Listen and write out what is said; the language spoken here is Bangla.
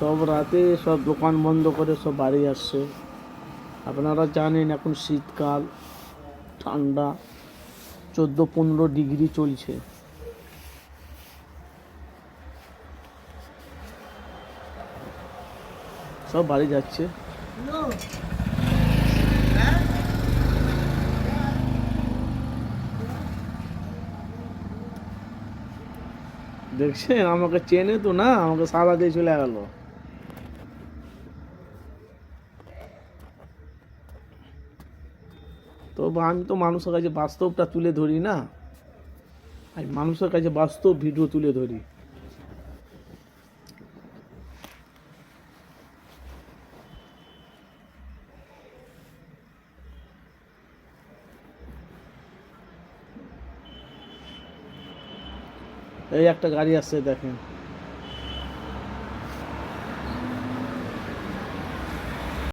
সব রাতে সব দোকান বন্ধ করে সব বাড়ি আসছে। আপনারা জানেন এখন শীতকাল, ঠান্ডা চোদ্দ পনেরো ডিগ্রি চলছে। সব বাড়ি যাচ্ছে। দেখছেন? আমাকে চেনে তো না, আমাকে সারা দিয়ে চলে গেল। তো আমি তো মানুষের কাছে বাস্তবটা তুলে ধরি না। আমি মানুষের কাছে বাস্তব ভিডিও তুলে ধরি। এই একটা গাড়ি আসছে, দেখেন।